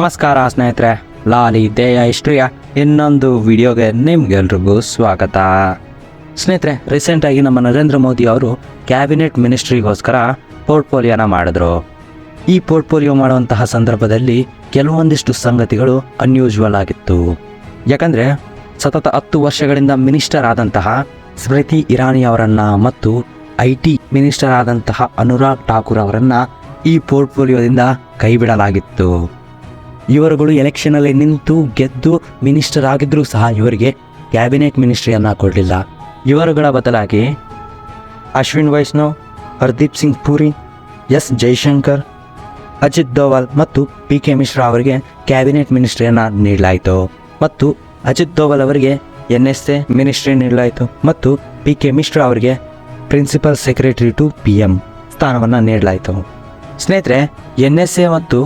ನಮಸ್ಕಾರ ಸ್ನೇಹಿತರೆ, ಲಾಲಿ ದೇಯ ಹಿಸ್ಟ್ರಿಯ ಇನ್ನೊಂದು ವಿಡಿಯೋಗೆ ನಿಮ್ಗೆಲ್ರಿಗೂ ಸ್ವಾಗತ. ಸ್ನೇಹಿತರೆ ರೀಸೆಂಟಾಗಿ ನಮ್ಮ ನರೇಂದ್ರ ಮೋದಿ ಅವರು ಕ್ಯಾಬಿನೆಟ್ ಮಿನಿಸ್ಟ್ರಿಗೋಸ್ಕರ ಪೋರ್ಟ್ಫೋಲಿಯೋನ ಮಾಡಿದ್ರು. ಈ ಪೋರ್ಟ್ಫೋಲಿಯೋ ಮಾಡುವಂತಹ ಸಂದರ್ಭದಲ್ಲಿ ಕೆಲವೊಂದಿಷ್ಟು ಸಂಗತಿಗಳು ಅನ್ಯೂಜುವಲ್ ಆಗಿತ್ತು. ಯಾಕಂದರೆ, ಸತತ ಹತ್ತು ವರ್ಷಗಳಿಂದ ಮಿನಿಸ್ಟರ್ ಆದಂತಹ ಸ್ಮೃತಿ ಇರಾನಿ ಅವರನ್ನ ಮತ್ತು ಐ ಟಿ ಮಿನಿಸ್ಟರ್ ಆದಂತಹ ಅನುರಾಗ್ ಠಾಕೂರ್ ಅವರನ್ನ ಈ ಪೋರ್ಟ್ಫೋಲಿಯೋದಿಂದ ಕೈಬಿಡಲಾಗಿತ್ತು. ಇವರುಗಳು ಎಲೆಕ್ಷನಲ್ಲಿ ನಿಂತು ಗೆದ್ದು ಮಿನಿಸ್ಟರ್ ಆಗಿದ್ರೂ ಸಹ ಇವರಿಗೆ ಕ್ಯಾಬಿನೆಟ್ ಮಿನಿಸ್ಟ್ರಿಯನ್ನು ಕೊಡಲಿಲ್ಲ. ಇವರುಗಳ ಬದಲಾಗಿ ಅಶ್ವಿನ್ ವೈಷ್ಣವ್, ಹರ್ದೀಪ್ ಸಿಂಗ್ ಪುರಿ, ಎಸ್ ಜೈಶಂಕರ್, ಅಜಿತ್ ದೋವಾಲ್ ಮತ್ತು ಪಿ ಕೆ ಮಿಶ್ರಾ ಅವರಿಗೆ ಕ್ಯಾಬಿನೆಟ್ ಮಿನಿಸ್ಟ್ರಿಯನ್ನು ನೀಡಲಾಯಿತು. ಮತ್ತು ಅಜಿತ್ ದೋವಲ್ ಅವರಿಗೆ ಎನ್ ಎಸ್ ಎ ಮಿನಿಸ್ಟ್ರಿ ನೀಡಲಾಯಿತು ಮತ್ತು ಪಿ ಕೆ ಮಿಶ್ರಾ ಅವರಿಗೆ principal secretary to P M ಸ್ಥಾನವನ್ನು ನೀಡಲಾಯಿತು. ಸ್ನೇಹಿತರೆ ಎನ್ ಎಸ್ ಎ ಮತ್ತು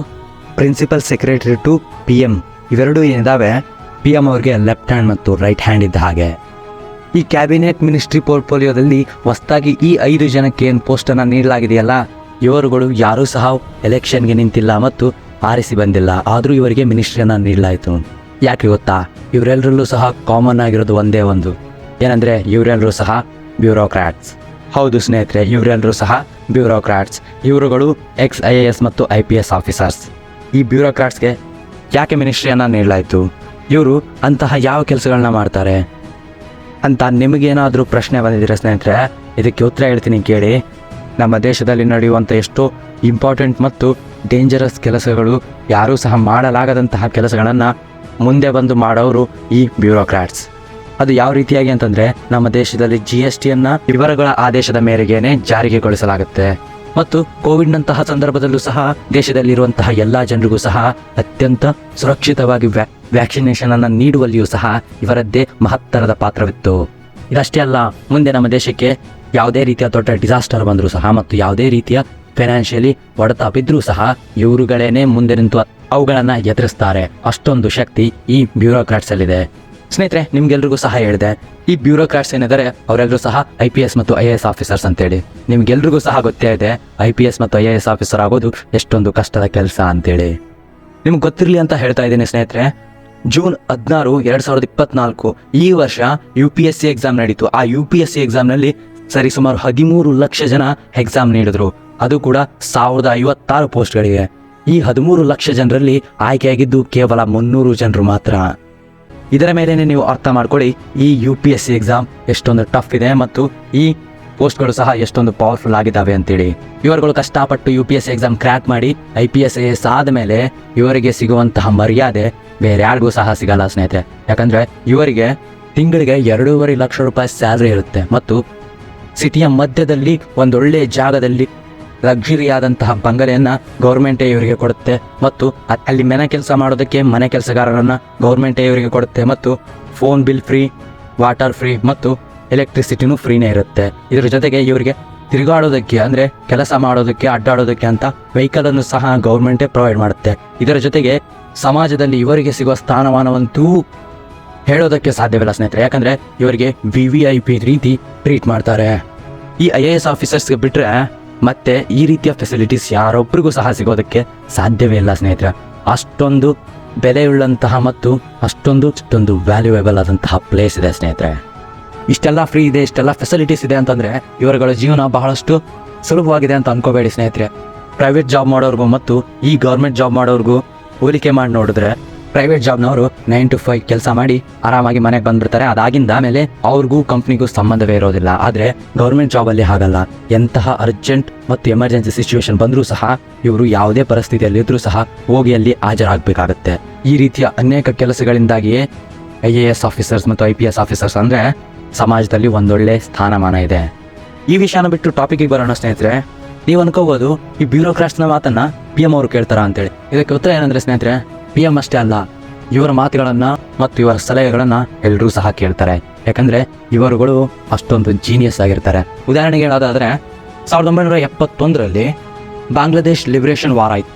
principal secretary to P M ಇವೆರಡೂ ಏನಿದ್ದಾವೆ ಪಿ ಎಂ ಅವ್ರಿಗೆ ಲೆಫ್ಟ್ ಹ್ಯಾಂಡ್ ಮತ್ತು ರೈಟ್ ಹ್ಯಾಂಡ್ ಇದ್ದ ಹಾಗೆ. ಈ ಕ್ಯಾಬಿನೆಟ್ ಮಿನಿಸ್ಟ್ರಿ ಪೋರ್ಟ್ಫೋಲಿಯೋದಲ್ಲಿ ಹೊಸದಾಗಿ ಈ ಐದು ಜನಕ್ಕೆ ಏನು ಪೋಸ್ಟನ್ನು ನೀಡಲಾಗಿದೆಯಲ್ಲ? ಇವರುಗಳು ಯಾರೂ ಸಹ ಎಲೆಕ್ಷನ್ಗೆ ನಿಂತಿಲ್ಲ ಮತ್ತು ಆರಿಸಿ ಬಂದಿಲ್ಲ. ಆದರೂ ಇವರಿಗೆ ಮಿನಿಸ್ಟ್ರಿಯನ್ನು ನೀಡಲಾಯಿತು. ಯಾಕೆ ಗೊತ್ತಾ? ಇವರೆಲ್ಲರಲ್ಲೂ ಸಹ ಕಾಮನ್ ಆಗಿರೋದು ಒಂದೇ ಒಂದು. ಏನಂದರೆ ಇವರೆಲ್ಲರೂ ಸಹ ಬ್ಯೂರೋಕ್ರಾಟ್ಸ್ ಹೌದು ಸ್ನೇಹಿತರೆ ಇವರೆಲ್ಲರೂ ಸಹ ಬ್ಯೂರೋಕ್ರಾಟ್ಸ್ ಇವರುಗಳು ಎಕ್ಸ್ ಐ ಎ ಎಸ್ ಮತ್ತು ಐ ಪಿ ಎಸ್ ಆಫೀಸರ್ಸ್ ಈ ಬ್ಯೂರೋಕ್ರಾಟ್ಸ್ಗೆ ಯಾಕೆ ಮಿನಿಸ್ಟ್ರಿಯನ್ನು ನೀಡಲಾಯಿತು? ಇವರು ಅಂತಹ ಯಾವ ಕೆಲಸಗಳನ್ನ ಮಾಡ್ತಾರೆ? ಅಂತ ನಿಮಗೇನಾದರೂ ಪ್ರಶ್ನೆ ಬಂದಿದ್ದೀರಾ ಸ್ನೇಹಿತರೆ, ಇದಕ್ಕೆ ಉತ್ತರ ಹೇಳ್ತೀನಿ ಕೇಳಿ. ನಮ್ಮ ದೇಶದಲ್ಲಿ ನಡೆಯುವಂಥ ಎಷ್ಟೋ ಇಂಪಾರ್ಟೆಂಟ್ ಮತ್ತು ಡೇಂಜರಸ್ ಕೆಲಸಗಳು ಯಾರೂ ಸಹ ಮಾಡಲಾಗದಂತಹ ಕೆಲಸಗಳನ್ನು ಮುಂದೆ ಬಂದು ಮಾಡೋರು ಈ ಬ್ಯೂರೋಕ್ರಾಟ್ಸ್. ಅದು ಯಾವ ರೀತಿಯಾಗಿ ಅಂತಂದರೆ, ನಮ್ಮ ದೇಶದಲ್ಲಿ ಜಿ ಎಸ್ ಟಿಯನ್ನು ವಿವರಗಳ ಆದೇಶದ ಮೇರೆಗೇನೆ ಜಾರಿಗೆಗೊಳಿಸಲಾಗುತ್ತೆ ಮತ್ತು ಕೋವಿಡ್ನಂತಹ ಸಂದರ್ಭದಲ್ಲೂ ಸಹ ದೇಶದಲ್ಲಿರುವಂತಹ ಎಲ್ಲ ಜನರಿಗೂ ಸಹ ಅತ್ಯಂತ ಸುರಕ್ಷಿತವಾಗಿ ವ್ಯಾ ವ್ಯಾಕ್ಸಿನೇಷನ್ ಅನ್ನು ನೀಡುವಲ್ಲಿಯೂ ಸಹ ಇವರದ್ದೇ ಮಹತ್ತರದ ಪಾತ್ರವಿತ್ತು. ಇದಷ್ಟೇ ಅಲ್ಲ, ಮುಂದೆ ನಮ್ಮ ದೇಶಕ್ಕೆ ಯಾವುದೇ ರೀತಿಯ ದೊಡ್ಡ ಡಿಸಾಸ್ಟರ್ ಬಂದರೂ ಸಹ ಮತ್ತು ಯಾವುದೇ ರೀತಿಯ ಫೈನಾನ್ಷಿಯಲಿ ಹೊಡೆತ ಬಿದ್ದರೂ ಸಹ ಇವರುಗಳೇನೆ ಮುಂದೆ ನಿಂತು ಅವುಗಳನ್ನು ಎದುರಿಸ್ತಾರೆ. ಅಷ್ಟೊಂದು ಶಕ್ತಿ ಈ ಬ್ಯೂರೋಕ್ರಾಟ್ಸಲ್ಲಿದೆ ಸ್ನೇಹಿತರೆ, ನಿಮ್ಗೆಲ್ರಿಗೂ ಸಹ ಹೇಳಿದೆ, ಈ ಬ್ಯೂರೋಕ್ರಾಟ್ಸ್ ಏನಿದ್ದಾರೆ ಅವರೆಲ್ಲರೂ ಸಹ ಐ ಪಿ ಎಸ್ ಮತ್ತು ಐ ಎ ಎಸ್ ಆಫೀಸರ್ಸ್ ಅಂತೇಳಿ. ನಿಮ್ಗೆಲ್ರಿಗೂ ಸಹ ಗೊತ್ತೇ ಇದೆ, ಐ ಪಿ ಎಸ್ ಮತ್ತು ಐ ಎ ಎಸ್ ಆಫೀಸರ್ ಆಗೋದು ಎಷ್ಟೊಂದು ಕಷ್ಟದ ಕೆಲಸ ಅಂತೇಳಿ. ನಿಮ್ಗೆ ಗೊತ್ತಿರಲಿ ಅಂತ ಹೇಳ್ತಾ ಇದ್ದೀನಿ ಸ್ನೇಹಿತರೆ, ಜೂನ್ ಹದಿನಾರು, ಎರಡು ಸಾವಿರದ ಇಪ್ಪತ್ನಾಲ್ಕು, ಈ ವರ್ಷ U P S C exam ನಡೀತು. ಆ ಯು ಪಿ ಎಸ್ ಸಿ ಎಕ್ಸಾಮ್ನಲ್ಲಿ ಸರಿಸುಮಾರು ಹದಿಮೂರು ಲಕ್ಷ ಜನ ಎಕ್ಸಾಮ್ ನೀಡಿದ್ರು. ಅದು ಕೂಡ ಸಾವಿರದ ಐವತ್ತಾರು ಪೋಸ್ಟ್ಗಳಿಗೆ. ಈ ಹದಿಮೂರು ಲಕ್ಷ ಜನರಲ್ಲಿ ಆಯ್ಕೆಯಾಗಿದ್ದು ಕೇವಲ ಮುನ್ನೂರು ಜನರು ಮಾತ್ರ. ಇದರ ಮೇಲೇನೆ ನೀವು ಅರ್ಥ ಮಾಡ್ಕೊಳ್ಳಿ, ಈ you P S C exam ಎಷ್ಟೊಂದು ಟಫ್ ಇದೆ ಮತ್ತು ಈ ಪೋಸ್ಟ್ಗಳು ಸಹ ಎಷ್ಟೊಂದು ಪವರ್ಫುಲ್ ಆಗಿದ್ದಾವೆ ಅಂತೇಳಿ. ಇವರುಗಳು ಕಷ್ಟಪಟ್ಟು U P S exam crack ಮಾಡಿ ಐ ಪಿ ಎಸ್ ಎಸ್ ಆದಮೇಲೆ ಇವರಿಗೆ ಸಿಗುವಂತಹ ಮರ್ಯಾದೆ ಬೇರೆ ಯಾರಿಗೂ ಸಹ ಸಿಗಲ್ಲ ಸ್ನೇಹಿತರೆ. ಯಾಕಂದರೆ ಇವರಿಗೆ ತಿಂಗಳಿಗೆ ಎರಡೂವರೆ ಲಕ್ಷ ರೂಪಾಯಿ ಸ್ಯಾಲ್ರಿ ಇರುತ್ತೆ ಮತ್ತು ಸಿಟಿಯ ಮಧ್ಯದಲ್ಲಿ ಒಂದೊಳ್ಳೆ ಜಾಗದಲ್ಲಿ ಲಕ್ಸುರಿ ಆದಂತಹ ಬಂಗಲೆಯನ್ನ ಗೌರ್ಮೆಂಟೇ ಇವರಿಗೆ ಕೊಡುತ್ತೆ ಮತ್ತು ಅಲ್ಲಿ ಮನೆ ಕೆಲಸ ಮಾಡೋದಕ್ಕೆ ಮನೆ ಕೆಲಸಗಾರರನ್ನ ಗೌರ್ಮೆಂಟೇ ಇವರಿಗೆ ಕೊಡುತ್ತೆ ಮತ್ತು phone bill free water free ಮತ್ತು ಎಲೆಕ್ಟ್ರಿಸಿಟಿನೂ ಫ್ರೀನೇ ಇರುತ್ತೆ. ಇದರ ಜೊತೆಗೆ ಇವರಿಗೆ ತಿರುಗಾಡೋದಕ್ಕೆ ಅಂದರೆ ಕೆಲಸ ಮಾಡೋದಕ್ಕೆ, ಅಡ್ಡಾಡೋದಕ್ಕೆ ಅಂತ ವೆಹಿಕಲ್ ಅನ್ನು ಸಹ ಗೌರ್ಮೆಂಟೇ ಪ್ರೊವೈಡ್ ಮಾಡುತ್ತೆ. ಇದರ ಜೊತೆಗೆ ಸಮಾಜದಲ್ಲಿ ಇವರಿಗೆ ಸಿಗುವ ಸ್ಥಾನಮಾನವಂತೂ ಹೇಳೋದಕ್ಕೆ ಸಾಧ್ಯವಿಲ್ಲ ಸ್ನೇಹಿತರೆ. ಯಾಕಂದ್ರೆ ಇವರಿಗೆ ವಿ ವಿ ಐ ಪಿ ರೀತಿ ಟ್ರೀಟ್ ಮಾಡ್ತಾರೆ. ಈ ಐ ಎ ಎಸ್ ಆಫೀಸರ್ಸ್ಗೆ ಬಿಟ್ಟರೆ ಮತ್ತೆ ಈ ರೀತಿಯ ಫೆಸಿಲಿಟೀಸ್ ಯಾರೊಬ್ಬರಿಗೂ ಸಹ ಸಿಗೋದಕ್ಕೆ ಸಾಧ್ಯವೇ ಇಲ್ಲ, ಸ್ನೇಹಿತರೆ. ಅಷ್ಟೊಂದು ಬೆಲೆಯುಳ್ಳಂತಹ ಮತ್ತು ಅಷ್ಟೊಂದು ಅಷ್ಟೊಂದು ವ್ಯಾಲ್ಯೂಯೇಬಲ್ ಆದಂತಹ ಪ್ಲೇಸ್ ಇದೆ, ಸ್ನೇಹಿತರೆ. ಇಷ್ಟೆಲ್ಲ ಫ್ರೀ ಇದೆ, ಇಷ್ಟೆಲ್ಲ ಫೆಸಿಲಿಟೀಸ್ ಇದೆ ಅಂತಂದರೆ ಇವರುಗಳ ಜೀವನ ಬಹಳಷ್ಟು ಸುಲಭವಾಗಿದೆ ಅಂತ ಅನ್ಕೋಬೇಡಿ, ಸ್ನೇಹಿತರೆ. ಪ್ರೈವೇಟ್ ಜಾಬ್ ಮಾಡೋರ್ಗೂ ಮತ್ತು ಈ ಗೌರ್ಮೆಂಟ್ ಜಾಬ್ ಮಾಡೋರ್ಗೂ ಹೋಲಿಕೆ ಮಾಡಿ ನೋಡಿದ್ರೆ ಪ್ರೈವೇಟ್ ಜಾಬ್ನವರು ನೈನ್ ಟು ಫೈವ್ ಕೆಲಸ ಮಾಡಿ ಆರಾಮಾಗಿ ಮನೆಗೆ ಬಂದ್ಬಿಡ್ತಾರೆ. ಅದಾಗಿಂದ ಮೇಲೆ ಅವ್ರಿಗೂ ಕಂಪ್ನಿಗೂ ಸಂಬಂಧವೇ ಇರೋದಿಲ್ಲ. ಆದರೆ ಗೌರ್ಮೆಂಟ್ ಜಾಬಲ್ಲಿ ಹಾಗಲ್ಲ. ಎಂತಹ ಅರ್ಜೆಂಟ್ ಮತ್ತು ಎಮರ್ಜೆನ್ಸಿ ಸಿಚುವೇಶನ್ ಬಂದರೂ ಸಹ ಇವರು ಯಾವುದೇ ಪರಿಸ್ಥಿತಿಯಲ್ಲಿ ಇದ್ರೂ ಸಹ ಹೋಗಿ ಅಲ್ಲಿ ಹಾಜರಾಗಬೇಕಾಗುತ್ತೆ. ಈ ರೀತಿಯ ಅನೇಕ ಕೆಲಸಗಳಿಂದಾಗಿಯೇ ಐ ಎ ಎಸ್ ಆಫೀಸರ್ಸ್ ಮತ್ತು ಐ ಪಿ ಎಸ್ ಆಫೀಸರ್ಸ್ ಅಂದರೆ ಸಮಾಜದಲ್ಲಿ ಒಂದೊಳ್ಳೆ ಸ್ಥಾನಮಾನ ಇದೆ. ಈ ವಿಷಯನ ಬಿಟ್ಟು ಟಾಪಿಕ್ಗೆ ಬರೋಣ ಸ್ನೇಹಿತರೆ. ನೀವು ಅನ್ಕೋಬೋದು ಈ ಬ್ಯೂರೋಕ್ರಾಟ್ಸ್ನ ಮಾತನ್ನ ಪಿ ಎಂ ಅವರು ಕೇಳ್ತಾರ ಅಂತೇಳಿ. ಇದಕ್ಕೆ ಉತ್ತರ ಏನಂದ್ರೆ ಸ್ನೇಹಿತರೆ ಪಿ ಎಂ ಅಷ್ಟೇ ಅಲ್ಲ, ಇವರ ಮಾತುಗಳನ್ನು ಮತ್ತು ಇವರ ಸಲಹೆಗಳನ್ನು ಎಲ್ಲರೂ ಸಹ ಕೇಳ್ತಾರೆ. ಯಾಕಂದ್ರೆ ಇವರುಗಳು ಅಷ್ಟೊಂದು ಜೀನಿಯಸ್ ಆಗಿರ್ತಾರೆ. ಉದಾಹರಣೆಗೆ ಹೇಳೋದಾದ್ರೆ, ಸಾವಿರದ ಒಂಬೈನೂರ ಎಪ್ಪತ್ತೊಂದರಲ್ಲಿ ಬಾಂಗ್ಲಾದೇಶ್ ಲಿಬರೇಷನ್ ವಾರ್ ಆಯ್ತು.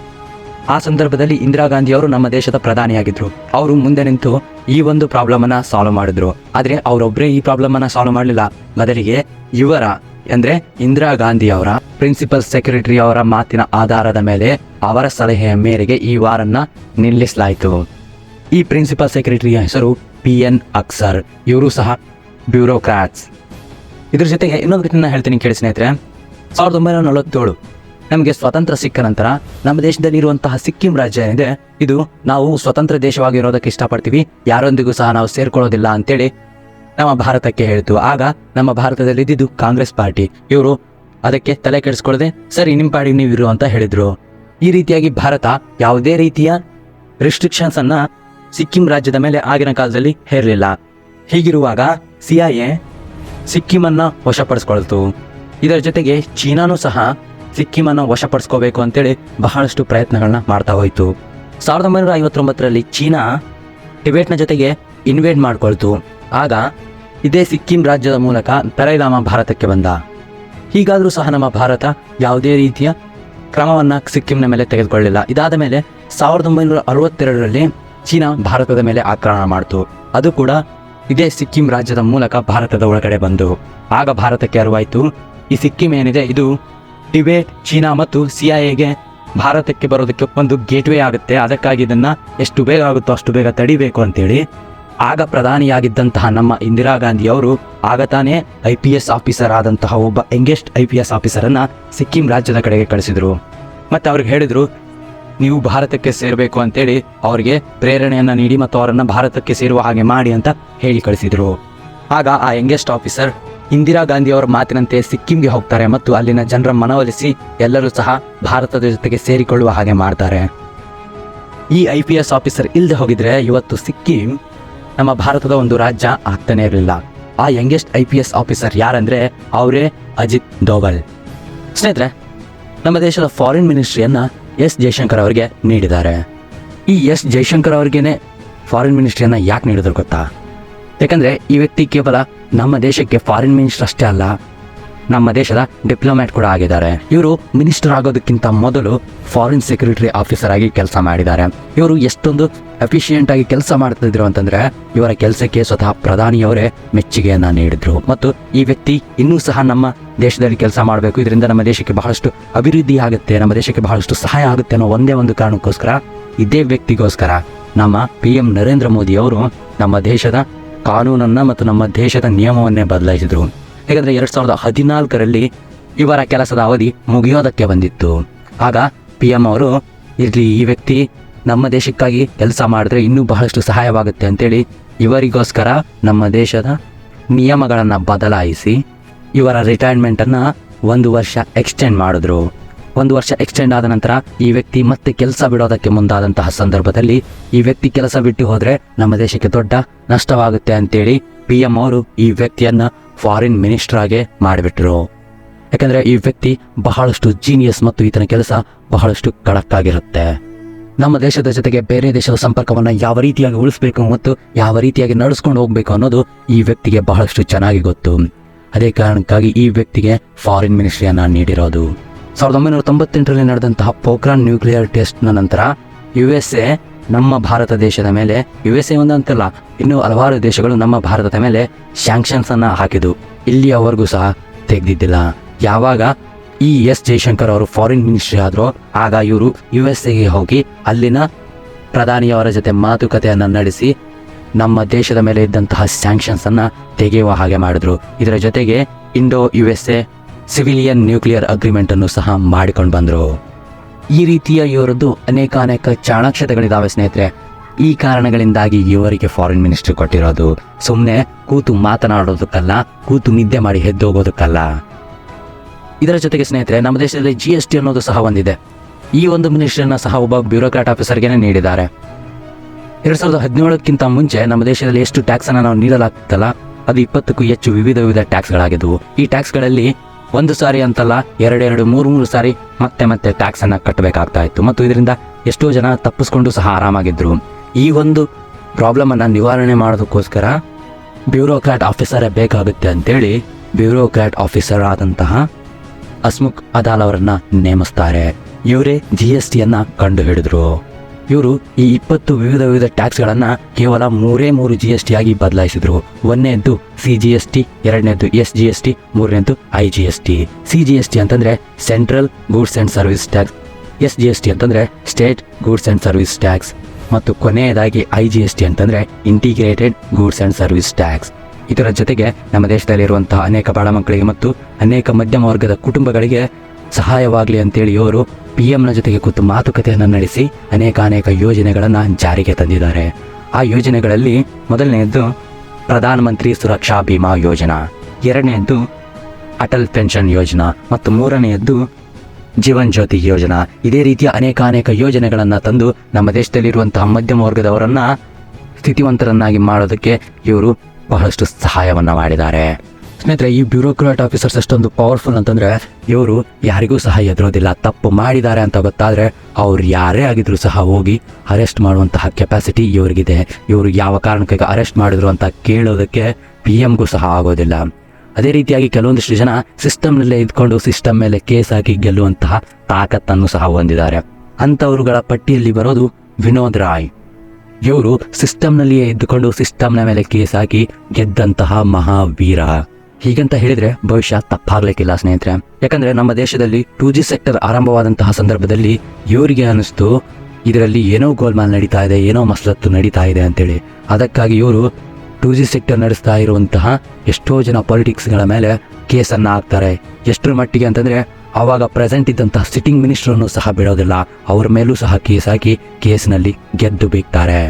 ಆ ಸಂದರ್ಭದಲ್ಲಿ ಇಂದಿರಾ ಗಾಂಧಿ ಅವರು ನಮ್ಮ ದೇಶದ ಪ್ರಧಾನಿಯಾಗಿದ್ರು ಅವರು ಮುಂದೆ ನಿಂತು ಈ ಒಂದು ಪ್ರಾಬ್ಲಮನ್ನು ಸಾಲ್ವ್ ಮಾಡಿದ್ರು. ಆದ್ರೆ ಅವರೊಬ್ಬರೇ ಈ ಪ್ರಾಬ್ಲಮನ್ನು ಸಾಲ್ವ್ ಮಾಡಲಿಲ್ಲ. ಬದಲಿಗೆ ಇವರ ಅಂದ್ರೆ ಇಂದಿರಾ ಗಾಂಧಿ ಅವರ ಪ್ರಿನ್ಸಿಪಲ್ ಸೆಕ್ರೆಟರಿ ಅವರ ಮಾತಿನ ಆಧಾರದ ಮೇಲೆ ಅವರ ಸಲಹೆಯ ಮೇರೆಗೆ ಈ ವಾರನ್ನ ನಿಲ್ಲಿಸಲಾಯಿತು. ಈ ಪ್ರಿನ್ಸಿಪಲ್ ಸೆಕ್ರೆಟರಿಯ ಹೆಸರು ಪಿ ಎನ್ ಅಕ್ಸರ್. ಇವರು ಸಹ ಬ್ಯೂರೋಕ್ರಾಟ್ಸ್. ಇದ್ರ ಜೊತೆಗೆ ಇನ್ನೊಂದು ಘಟನೆ ಹೇಳ್ತೀನಿ ಕೇಳಿ ಸ್ನೇಹಿತರೆ. ಸಾವಿರದ ಒಂಬೈನೂರ ನಲವತ್ತೇಳು ನಮಗೆ ಸ್ವತಂತ್ರ ಸಿಕ್ಕ ನಂತರ ನಮ್ಮ ದೇಶದಲ್ಲಿ ಇರುವಂತಹ ಸಿಕ್ಕಿಂ ರಾಜ್ಯ ಏನಿದೆ, ಇದು ನಾವು ಸ್ವತಂತ್ರ ದೇಶವಾಗಿರೋದಕ್ಕೆ ಇಷ್ಟಪಡ್ತೀವಿ. ಯಾರೊಂದಿಗೂ ಸಹ ನಾವು ಸೇರ್ಕೊಳ್ಳೋದಿಲ್ಲ ಅಂತೇಳಿ ನಮ್ಮ ಭಾರತಕ್ಕೆ ಹೇಳಿತು. ಆಗ ನಮ್ಮ ಭಾರತದಲ್ಲಿ ಇದ್ದಿದ್ದು ಕಾಂಗ್ರೆಸ್ ಪಾರ್ಟಿ. ಇವರು ಅದಕ್ಕೆ ತಲೆ ಕೆಡಿಸ್ಕೊಳ್ಳದೆ ಸರಿ ನಿಮ್ಮ ಪಾಡಿಗೆ ನೀವಿರು ಅಂತ ಹೇಳಿದ್ರು. ಈ ರೀತಿಯಾಗಿ ಭಾರತ ಯಾವುದೇ ರೀತಿಯ ರಿಸ್ಟ್ರಿಕ್ಷನ್ಸ್ ಅನ್ನ ಸಿಕ್ಕಿಂ ರಾಜ್ಯದ ಮೇಲೆ ಆಗಿನ ಕಾಲದಲ್ಲಿ ಹೇರಲಿಲ್ಲ. ಹೀಗಿರುವಾಗ ಸಿಐಎ ಸಿಕ್ಕಿಮನ್ನ ವಶಪಡಿಸ್ಕೊಳ್ತು. ಇದರ ಜೊತೆಗೆ ಚೀನಾನೂ ಸಹ ಸಿಕ್ಕಿಮನ್ನ ವಶಪಡಿಸ್ಕೋಬೇಕು ಅಂತೇಳಿ ಬಹಳಷ್ಟು ಪ್ರಯತ್ನಗಳನ್ನ ಮಾಡ್ತಾ ಹೋಯಿತು. ಸಾವಿರದ ಒಂಬೈನೂರ ಐವತ್ತೊಂಬತ್ತರಲ್ಲಿ ಚೀನಾ ಟಿಬೇಟ್ನ ಜೊತೆಗೆ ಇನ್ವೇಟ್ ಮಾಡ್ಕೊಳ್ತು. ಆಗ ಇದೇ ಸಿಕ್ಕಿಂ ರಾಜ್ಯದ ಮೂಲಕ ದಲೈಲಾಮ ಭಾರತಕ್ಕೆ ಬಂದ. ಹೀಗಾದರೂ ಸಹ ನಮ್ಮ ಭಾರತ ಯಾವುದೇ ರೀತಿಯ ಕ್ರಮವನ್ನು ಸಿಕ್ಕಿಂನ ಮೇಲೆ ತೆಗೆದುಕೊಳ್ಳಿಲ್ಲ ಇದಾದ ಮೇಲೆ ಸಾವಿರದ ಒಂಬೈನೂರ ಅರವತ್ತೆರಡರಲ್ಲಿ ಚೀನಾ ಭಾರತದ ಮೇಲೆ ಆಕ್ರಮಣ ಮಾಡಿತು. ಅದು ಕೂಡ ಇದೇ ಸಿಕ್ಕಿಂ ರಾಜ್ಯದ ಮೂಲಕ ಭಾರತದ ಒಳಗಡೆ ಬಂದು. ಆಗ ಭಾರತಕ್ಕೆ ಅರಿವಾಯಿತು, ಈ ಸಿಕ್ಕಿಂ ಏನಿದೆ? ಇದು ಟಿಬೇಟ್, ಚೀನಾ ಮತ್ತು ಸಿಐಎಗೆ ಭಾರತಕ್ಕೆ ಬರೋದಕ್ಕೆ ಒಂದು ಗೇಟ್ವೇ ಆಗುತ್ತೆ. ಅದಕ್ಕಾಗಿ ಇದನ್ನು ಎಷ್ಟು ಬೇಗ ಆಗುತ್ತೋ ಅಷ್ಟು ಬೇಗ ತಡಿಬೇಕು ಅಂತೇಳಿ ಆಗ ಪ್ರಧಾನಿಯಾಗಿದ್ದಂತಹ ನಮ್ಮ ಇಂದಿರಾ ಗಾಂಧಿ ಅವರು ಆಗ ತಾನೇ ಐ ಪಿ ಎಸ್ ಆಫೀಸರ್ ಆದಂತಹ ಒಬ್ಬ ಯಂಗೆಸ್ಟ್ ಐ ಪಿ ಎಸ್ ಆಫೀಸರನ್ನು ಸಿಕ್ಕಿಂ ರಾಜ್ಯದ ಕಡೆಗೆ ಕಳಿಸಿದ್ರು. ಮತ್ತೆ ಅವ್ರಿಗೆ ಹೇಳಿದ್ರು, ನೀವು ಭಾರತಕ್ಕೆ ಸೇರಬೇಕು ಅಂತೇಳಿ ಅವರಿಗೆ ಪ್ರೇರಣೆಯನ್ನ ನೀಡಿ ಮತ್ತು ಅವರನ್ನ ಭಾರತಕ್ಕೆ ಸೇರುವ ಹಾಗೆ ಮಾಡಿ ಅಂತ ಹೇಳಿ ಕಳಿಸಿದ್ರು. ಆಗ ಆ ಯಂಗೆಸ್ಟ್ ಆಫೀಸರ್ ಇಂದಿರಾ ಗಾಂಧಿ ಅವರ ಮಾತಿನಂತೆ ಸಿಕ್ಕಿಂಗೆ ಹೋಗ್ತಾರೆ ಮತ್ತು ಅಲ್ಲಿನ ಜನರ ಮನವೊಲಿಸಿ ಎಲ್ಲರೂ ಸಹ ಭಾರತದ ಜೊತೆಗೆ ಸೇರಿಕೊಳ್ಳುವ ಹಾಗೆ ಮಾಡ್ತಾರೆ. ಈ ಐ ಪಿ ಎಸ್ ಆಫೀಸರ್ ಇಲ್ಲದೆ ಹೋಗಿದ್ರೆ ಇವತ್ತು ಸಿಕ್ಕಿಂ ನಮ್ಮ ಭಾರತದ ಒಂದು ರಾಜ್ಯ ಆಗ್ತಾನೆ ಇರಲಿಲ್ಲ. ಆ youngest I P S officer ಯಾರಂದ್ರೆ ಅವರೇ ಅಜಿತ್ ದೋವಲ್. ಸ್ನೇಹಿತರೆ, ನಮ್ಮ ದೇಶದ ಫಾರಿನ್ ಮಿನಿಸ್ಟ್ರಿಯನ್ನ ಎಸ್ ಜಯಶಂಕರ್ ಅವರಿಗೆ ನೀಡಿದ್ದಾರೆ. ಈ ಎಸ್ ಜಯಶಂಕರ್ ಅವರಿಗೇನೆ ಫಾರಿನ್ ಮಿನಿಸ್ಟ್ರಿಯನ್ನ ಯಾಕೆ ನೀಡಿದ್ರು ಗೊತ್ತಾ? ಯಾಕಂದ್ರೆ ಈ ವ್ಯಕ್ತಿ ಕೇವಲ ನಮ್ಮ ದೇಶಕ್ಕೆ ಫಾರಿನ್ ಮಿನಿಸ್ಟರ್ ಅಷ್ಟೇ ಅಲ್ಲ ನಮ್ಮ ದೇಶದ ಡಿಪ್ಲೊಮ್ಯಾಟ್ ಕೂಡ ಆಗಿದ್ದಾರೆ. ಇವರು ಮಿನಿಸ್ಟರ್ ಆಗೋದಕ್ಕಿಂತ ಮೊದಲು ಫಾರಿನ್ ಸೆಕ್ರೆಟರಿ ಆಫೀಸರ್ ಆಗಿ ಕೆಲಸ ಮಾಡಿದ್ದಾರೆ. ಇವರು ಎಷ್ಟೊಂದು ಎಫಿಷಿಯೆಂಟ್ ಆಗಿ ಕೆಲಸ ಮಾಡ್ತಿದ್ರು ಅಂತಂದ್ರೆ ಇವರ ಕೆಲಸಕ್ಕೆ ಸ್ವತಃ ಪ್ರಧಾನಿಯವರೇ ಮೆಚ್ಚುಗೆಯನ್ನ ನೀಡಿದ್ರು. ಮತ್ತು ಈ ವ್ಯಕ್ತಿ ಇನ್ನೂ ಸಹ ನಮ್ಮ ದೇಶದಲ್ಲಿ ಕೆಲಸ ಮಾಡಬೇಕು. ಇದರಿಂದ ನಮ್ಮ ದೇಶಕ್ಕೆ ಬಹಳಷ್ಟು ಅಭಿವೃದ್ಧಿ ಆಗುತ್ತೆ, ನಮ್ಮ ದೇಶಕ್ಕೆ ಬಹಳಷ್ಟು ಸಹಾಯ ಆಗುತ್ತೆ ಅನ್ನೋ ಒಂದೇ ಒಂದು ಕಾರಣಕ್ಕೋಸ್ಕರ ಇದೇ ವ್ಯಕ್ತಿಗೋಸ್ಕರ ನಮ್ಮ ಪಿ ಎಂ ನರೇಂದ್ರ ಮೋದಿ ಅವರು ನಮ್ಮ ದೇಶದ ಕಾನೂನನ್ನ ಮತ್ತು ನಮ್ಮ ದೇಶದ ನಿಯಮವನ್ನೇ ಬದಲಾಯಿಸಿದ್ರು. ಯಾಕಂದ್ರೆ ಎರಡ್ ಸಾವಿರದ ಹದಿನಾಲ್ಕರಲ್ಲಿ ಇವರ ಕೆಲಸದ ಅವಧಿ ಮುಗಿಯೋದಕ್ಕೆ ಬಂದಿತ್ತು. ಆಗ ಪಿ ಎಂ ಅವರು, ಇರ್ಲಿ, ಈ ವ್ಯಕ್ತಿ ನಮ್ಮ ದೇಶಕ್ಕಾಗಿ ಕೆಲಸ ಮಾಡಿದ್ರೆ ಇನ್ನೂ ಬಹಳಷ್ಟು ಸಹಾಯವಾಗುತ್ತೆ ಅಂತೇಳಿ ಇವರಿಗೋಸ್ಕರ ನಮ್ಮ ದೇಶದ ನಿಯಮಗಳನ್ನು ಬದಲಾಯಿಸಿ ಇವರ ರಿಟೈರ್ಮೆಂಟನ್ನು ಒಂದು ವರ್ಷ ಎಕ್ಸ್ಟೆಂಡ್ ಮಾಡಿದ್ರು. ಒಂದು ವರ್ಷ ಎಕ್ಸ್ಟೆಂಡ್ ಆದ ನಂತರ ಈ ವ್ಯಕ್ತಿ ಮತ್ತೆ ಕೆಲಸ ಬಿಡೋದಕ್ಕೆ ಮುಂದಾದಂತಹ ಸಂದರ್ಭದಲ್ಲಿ ಈ ವ್ಯಕ್ತಿ ಕೆಲಸ ಬಿಟ್ಟು ಹೋದರೆ ನಮ್ಮ ದೇಶಕ್ಕೆ ದೊಡ್ಡ ನಷ್ಟವಾಗುತ್ತೆ ಅಂತೇಳಿ ಪಿ ಎಂ ಅವರು ಈ ವ್ಯಕ್ತಿಯನ್ನ ಫಾರಿನ್ ಮಿನಿಸ್ಟರ್ ಆಗೇ ಮಾಡಿಬಿಟ್ರು. ಯಾಕಂದ್ರೆ ಈ ವ್ಯಕ್ತಿ ಬಹಳಷ್ಟು ಜೀನಿಯಸ್ ಮತ್ತು ಈತನ ಕೆಲಸ ಬಹಳಷ್ಟು ಕಡಕ್ ಆಗಿರುತ್ತೆ ನಮ್ಮ ದೇಶದ ಜೊತೆಗೆ ಬೇರೆ ದೇಶದ ಸಂಪರ್ಕವನ್ನು ಯಾವ ರೀತಿಯಾಗಿ ಉಳಿಸಬೇಕು ಮತ್ತು ಯಾವ ರೀತಿಯಾಗಿ ನಡೆಸ್ಕೊಂಡು ಹೋಗ್ಬೇಕು ಅನ್ನೋದು ಈ ವ್ಯಕ್ತಿಗೆ ಬಹಳಷ್ಟು ಚೆನ್ನಾಗಿ ಗೊತ್ತು. ಅದೇ ಕಾರಣಕ್ಕಾಗಿ ಈ ವ್ಯಕ್ತಿಗೆ ಫಾರಿನ್ ಮಿನಿಸ್ಟ್ರಿಯನ್ನು ನೀಡಿರೋದು. ಸಾವಿರದ ಒಂಬೈನೂರ ತೊಂಬತ್ತೆಂಟರಲ್ಲಿ ನಡೆದಂತಹ ಪೋಖ್ರಾನ್ ನ್ಯೂಕ್ಲಿಯರ್ ಟೆಸ್ಟ್ನ ನಂತರ ಯು ಎಸ್ ಎ ನಮ್ಮ ಭಾರತ ದೇಶದ ಮೇಲೆ ಯು ಎಸ್ ಎ ಒಂದಂತಲ್ಲ, ಇನ್ನೂ ಹಲವಾರು ದೇಶಗಳು ನಮ್ಮ ಭಾರತದ ಮೇಲೆ ಸ್ಯಾಂಕ್ಷನ್ಸನ್ನು ಅನ್ನ ಹಾಕಿದ್ದು. ಇಲ್ಲಿಯವರೆಗೂ ಸಹ ತೆಗೆದಿದ್ದಿಲ್ಲ. ಯಾವಾಗ ಈ ಎಸ್ ಜಯಶಂಕರ್ ಅವರು ಫಾರಿನ್ ಮಿನಿಸ್ಟ್ರಿ ಆದ್ರು, ಆಗ ಇವರು ಯು ಎಸ್ ಎಗೆ ಹೋಗಿ ಅಲ್ಲಿನ ಪ್ರಧಾನಿಯವರ ಜೊತೆ ಮಾತುಕತೆಯನ್ನು ನಡೆಸಿ ನಮ್ಮ ದೇಶದ ಮೇಲೆ ಇದ್ದಂತಹ ಸ್ಯಾಂಕ್ಷನ್ಸ್ ಅನ್ನ ತೆಗೆಯುವ ಹಾಗೆ ಮಾಡಿದ್ರು. ಇದರ ಜೊತೆಗೆ Indo U S A civilian nuclear agreement ಅನ್ನು ಸಹ ಮಾಡಿಕೊಂಡು ಬಂದರು. ಈ ರೀತಿಯ ಇವರದ್ದು ಅನೇಕ ಅನೇಕ ಚಾಣಾಕ್ಷತೆಗಳಿದ್ದಾವೆ ಸ್ನೇಹಿತರೆ. ಈ ಕಾರಣಗಳಿಂದಾಗಿ ಇವರಿಗೆ ಫಾರಿನ್ ಮಿನಿಸ್ಟ್ರಿ ಕೊಟ್ಟಿರೋದು. ಸುಮ್ಮನೆ ಕೂತು ಮಾತನಾಡೋದಕ್ಕಲ್ಲ, ಕೂತು ನಿದ್ದೆ ಮಾಡಿ ಎದ್ದೋಗೋದಕ್ಕಲ್ಲ ಇದರ ಜೊತೆಗೆ ಸ್ನೇಹಿತರೆ, ನಮ್ಮ ದೇಶದಲ್ಲಿ ಜಿ ಎಸ್ ಟಿ ಅನ್ನೋದು ಸಹ ಒಂದಿದೆ. ಈ ಒಂದು ಮಿನಿಸ್ಟ್ರಿಯನ್ನ ಸಹ ಒಬ್ಬ ಬ್ಯೂರೋಕ್ರಾಟ್ ಆಫೀಸರ್ಗೆ ನೀಡಿದ್ದಾರೆ. ಎರಡ್ ಸಾವಿರದ ಹದಿನೇಳಕ್ಕಿಂತ ಮುಂಚೆ ನಮ್ಮ ದೇಶದಲ್ಲಿ ಎಷ್ಟು ಟ್ಯಾಕ್ಸ್ ಅನ್ನ ನಾವು ನೀಡಲಾಗ್ತಲ್ಲ ಅದು ಇಪ್ಪತ್ತಕ್ಕೂ ಹೆಚ್ಚು ವಿವಿಧ ವಿವಿಧ ಟ್ಯಾಕ್ಸ್ಗಳಾಗಿದ್ದವು ಈ ಟ್ಯಾಕ್ಸ್ಗಳಲ್ಲಿ ಒಂದು ಸಾರಿ ಅಂತಲ್ಲ ಎರಡೆರಡು ಮೂರು ಮೂರು ಸಾರಿ ಮತ್ತೆ ಮತ್ತೆ ಟ್ಯಾಕ್ಸ್ ಅನ್ನ ಕಟ್ಟಬೇಕಾಗ್ತಾ ಇತ್ತು. ಮತ್ತು ಇದರಿಂದ ಎಷ್ಟೋ ಜನ ತಪ್ಪಿಸ್ಕೊಂಡು ಸಹ ಆರಾಮಾಗಿದ್ರು. ಈ ಒಂದು ಪ್ರಾಬ್ಲಮ್ ಅನ್ನ ನಿವಾರಣೆ ಮಾಡೋದಕ್ಕೋಸ್ಕರ ಬ್ಯೂರೋಕ್ರಾಟ್ ಆಫೀಸರೇ ಬೇಕಾಗುತ್ತೆ ಅಂತೇಳಿ ಬ್ಯೂರೋಕ್ರಾಟ್ ಆಫೀಸರ್ ಆದಂತಹ ಅಸ್ಮುಖ್ ಅದಾಲ್ ಅವರನ್ನ ನೇಮಿಸ್ತಾರೆ. ಇವರೇ ಜಿ ಎಸ್ ಟಿಯನ್ನ ಕಂಡು ಹಿಡಿದ್ರು. ಇವರು ಈ ಇಪ್ಪತ್ತು ವಿವಿಧ ವಿವಿಧ ಟ್ಯಾಕ್ಸ್ಗಳನ್ನು ಕೇವಲ ಮೂರೇ ಮೂರು ಜಿ ಎಸ್ ಟಿ ಆಗಿ ಬದಲಾಯಿಸಿದ್ರು. ಒಂದನೇದ್ದು ಸಿ ಜಿ ಎಸ್ ಟಿ ಎರಡನೇದ್ದು S G S T ಮೂರನೇದ್ದು I G S T C G S T ಅಂತಂದರೆ central goods and service tax S G S T ಅಂತಂದರೆ state goods and service tax ಮತ್ತು ಕೊನೆಯದಾಗಿ I G S T ಅಂತಂದರೆ integrated goods and service tax ಇದರ ಜೊತೆಗೆ ನಮ್ಮ ದೇಶದಲ್ಲಿರುವಂತಹ ಅನೇಕ ಬಡ ಮಕ್ಕಳಿಗೆ ಮತ್ತು ಅನೇಕ ಮಧ್ಯಮ ವರ್ಗದ ಕುಟುಂಬಗಳಿಗೆ ಸಹಾಯವಾಗಲಿ ಅಂತೇಳಿ ಇವರು ಪಿ ಎಂನ ಜೊತೆಗೆ ಕೂತು ಮಾತುಕತೆಯನ್ನು ನಡೆಸಿ ಅನೇಕ ಅನೇಕ ಯೋಜನೆಗಳನ್ನು ಜಾರಿಗೆ ತಂದಿದ್ದಾರೆ. ಆ ಯೋಜನೆಗಳಲ್ಲಿ ಮೊದಲನೆಯದ್ದು ಪ್ರಧಾನ ಮಂತ್ರಿ ಸುರಕ್ಷಾ ಬಿಮಾ ಯೋಜನಾ, ಎರಡನೆಯದ್ದು ಅಟಲ್ ಪೆನ್ಷನ್ ಯೋಜನಾ, ಮತ್ತು ಮೂರನೆಯದ್ದು ಜೀವನ್ ಜ್ಯೋತಿ ಯೋಜನಾ. ಇದೇ ರೀತಿಯ ಅನೇಕ ಅನೇಕ ಯೋಜನೆಗಳನ್ನು ತಂದು ನಮ್ಮ ದೇಶದಲ್ಲಿರುವಂತಹ ಮಧ್ಯಮ ವರ್ಗದವರನ್ನು ಸ್ಥಿತಿವಂತರನ್ನಾಗಿ ಮಾಡೋದಕ್ಕೆ ಇವರು ಬಹಳಷ್ಟು ಸಹಾಯವನ್ನು ಮಾಡಿದ್ದಾರೆ. ಸ್ನೇಹಿತರೆ, ಈ ಬ್ಯೂರೋಕ್ರಾಟ್ ಆಫೀಸರ್ಸ್ ಅಷ್ಟೊಂದು ಪವರ್ಫುಲ್ ಅಂತಂದ್ರೆ ಇವರು ಯಾರಿಗೂ ಸಹ ಎದುರೋದಿಲ್ಲ. ತಪ್ಪು ಮಾಡಿದ್ದಾರೆ ಅಂತ ಗೊತ್ತಾದ್ರೆ ಅವ್ರು ಯಾರೇ ಆಗಿದ್ರು ಸಹ ಹೋಗಿ ಅರೆಸ್ಟ್ ಮಾಡುವಂತಹ ಕೆಪಾಸಿಟಿ ಇವರಿಗಿದೆ. ಇವರು ಯಾವ ಕಾರಣಕ್ಕೆ ಅರೆಸ್ಟ್ ಮಾಡಿದ್ರು ಅಂತ ಕೇಳೋದಕ್ಕೆ ಪಿ ಎಮ್ಗೂ ಸಹ ಆಗೋದಿಲ್ಲ. ಅದೇ ರೀತಿಯಾಗಿ ಕೆಲವೊಂದಿಷ್ಟು ಜನ ಸಿಸ್ಟಮ್ನಲ್ಲೇ ಇದ್ಕೊಂಡು ಸಿಸ್ಟಮ್ ಮೇಲೆ ಕೇಸ್ ಹಾಕಿ ಗೆಲ್ಲುವಂತಹ ತಾಕತ್ತನ್ನು ಸಹ ಹೊಂದಿದ್ದಾರೆ. ಅಂಥವರುಗಳ ಪಟ್ಟಿಯಲ್ಲಿ ಬರೋದು ವಿನೋದ್ ರಾಯ್. ಇವರು ಸಿಸ್ಟಮ್ನಲ್ಲಿಯೇ ಇದ್ದುಕೊಂಡು ಸಿಸ್ಟಮ್ನ ಮೇಲೆ ಕೇಸ್ ಹಾಕಿ ಗೆದ್ದಂತಹ ಮಹಾವೀರ. ಹೀಗಂತ ಹೇಳಿದ್ರೆ ಭವಿಷ್ಯ ತಪ್ಪಾಗ್ಲಿಕ್ಕಿಲ್ಲ, ಸ್ನೇಹಿತರೆ. ಯಾಕಂದ್ರೆ ನಮ್ಮ ದೇಶದಲ್ಲಿ ಟೂ ಜಿ ಸೆಕ್ಟರ್ ಆರಂಭವಾದಂತಹ ಸಂದರ್ಭದಲ್ಲಿ ಇವರಿಗೆ ಅನಿಸ್ತು ಇದರಲ್ಲಿ ಏನೋ ಗೋಲ್ಮಾಲ್ ನಡೀತಾ ಇದೆ, ಏನೋ ಮಸಲತ್ತು ನಡೀತಾ ಇದೆ ಅಂತೇಳಿ. ಅದಕ್ಕಾಗಿ ಇವರು ಟೂ ಜಿ ಸೆಕ್ಟರ್ ನಡೆಸ್ತಾ ಇರುವಂತಹ ಎಷ್ಟೋ ಜನ ಪೊಲಿಟಿಕ್ಸ್ಗಳ ಮೇಲೆ ಕೇಸನ್ನು ಹಾಕ್ತಾರೆ. ಎಷ್ಟರ ಮಟ್ಟಿಗೆ ಅಂತಂದ್ರೆ, ಆವಾಗ ಪ್ರೆಸೆಂಟ್ ಇದ್ದಂತಹ ಸಿಟ್ಟಿಂಗ್ ಮಿನಿಸ್ಟರ್ನು ಸಹ ಬಿಡೋದಿಲ್ಲ. ಅವ್ರ ಮೇಲೂ ಸಹ ಕೇಸ್ ಹಾಕಿ ಕೇಸ್ನಲ್ಲಿ ಗೆದ್ದು ಬೀಗ್ತಾರೆ.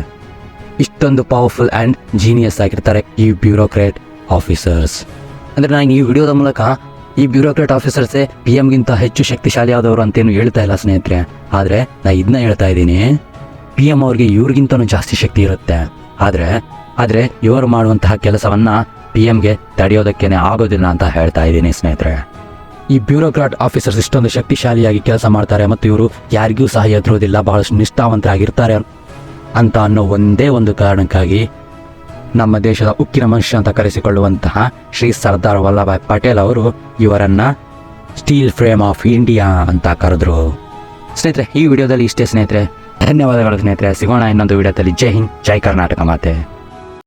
ಇಷ್ಟೊಂದು ಪವರ್ಫುಲ್ ಆ್ಯಂಡ್ ಜೀನಿಯಸ್ ಆಗಿರ್ತಾರೆ ಈ ಬ್ಯೂರೋಕ್ರೇಟ್ ಆಫೀಸರ್ಸ್ ಅಂದರೆ ನಾನು ಈ ವಿಡಿಯೋದ ಮೂಲಕ ಈ ಬ್ಯೂರೋಕ್ರೇಟ್ ಆಫೀಸರ್ಸೇ ಪಿ ಎಮ್ಗಿಂತ ಹೆಚ್ಚು ಶಕ್ತಿಶಾಲಿ ಶಕ್ತಿಶಾಲಿಯಾದವರು ಅಂತೇನು ಹೇಳ್ತಾ ಇಲ್ಲ ಸ್ನೇಹಿತರೆ. ಆದರೆ ನಾ ಇದನ್ನ ಹೇಳ್ತಾ ಇದ್ದೀನಿ. ಪಿ ಎಂ ಅವ್ರಿಗೆ ಇವ್ರಿಗಿಂತನೂ ಜಾಸ್ತಿ ಶಕ್ತಿ ಇರುತ್ತೆ. ಆದರೆ ಆದರೆ ಇವರು ಮಾಡುವಂತಹ ಕೆಲಸವನ್ನ ಪಿ ಎಮ್ಗೆ ತಡೆಯೋದಕ್ಕೇನೆ ಆಗೋದಿಲ್ಲ ಅಂತ ಹೇಳ್ತಾ ಇದ್ದೀನಿ ಸ್ನೇಹಿತರೆ. ಈ ಬ್ಯೂರೋಕ್ರಾಟ್ ಆಫೀಸರ್ಸ್ ಇಷ್ಟೊಂದು ಶಕ್ತಿಶಾಲಿಯಾಗಿ ಕೆಲಸ ಮಾಡ್ತಾರೆ ಮತ್ತು ಇವರು ಯಾರಿಗೂ ಸಹ ಎದುರೋದಿಲ್ಲ ಬಹಳಷ್ಟು ನಿಷ್ಠಾವಂತರಾಗಿರ್ತಾರೆ ಅಂತ ಅನ್ನೋ ಒಂದೇ ಒಂದು ಕಾರಣಕ್ಕಾಗಿ ನಮ್ಮ ದೇಶದ ಉಕ್ಕಿನ ಮನುಷ್ಯ ಅಂತ ಕರೆಸಿಕೊಳ್ಳುವಂತಹ ಶ್ರೀ ಸರ್ದಾರ್ ವಲ್ಲಭಾಯ್ ಪಟೇಲ್ ಅವರು ಇವರನ್ನ ಸ್ಟೀಲ್ ಫ್ರೇಮ್ ಆಫ್ ಇಂಡಿಯಾ ಅಂತ ಕರೆದ್ರು. ಸ್ನೇಹಿತರೆ, ಈ ವಿಡಿಯೋದಲ್ಲಿ ಇಷ್ಟೇ ಸ್ನೇಹಿತರೆ, ಧನ್ಯವಾದಗಳು ಸ್ನೇಹಿತರೆ. ಸಿಗೋಣ ಇನ್ನೊಂದು ವಿಡಿಯೋದಲ್ಲಿ. ಜೈ ಹಿಂದ್, ಜೈ ಕರ್ನಾಟಕ ಮಾತೆ.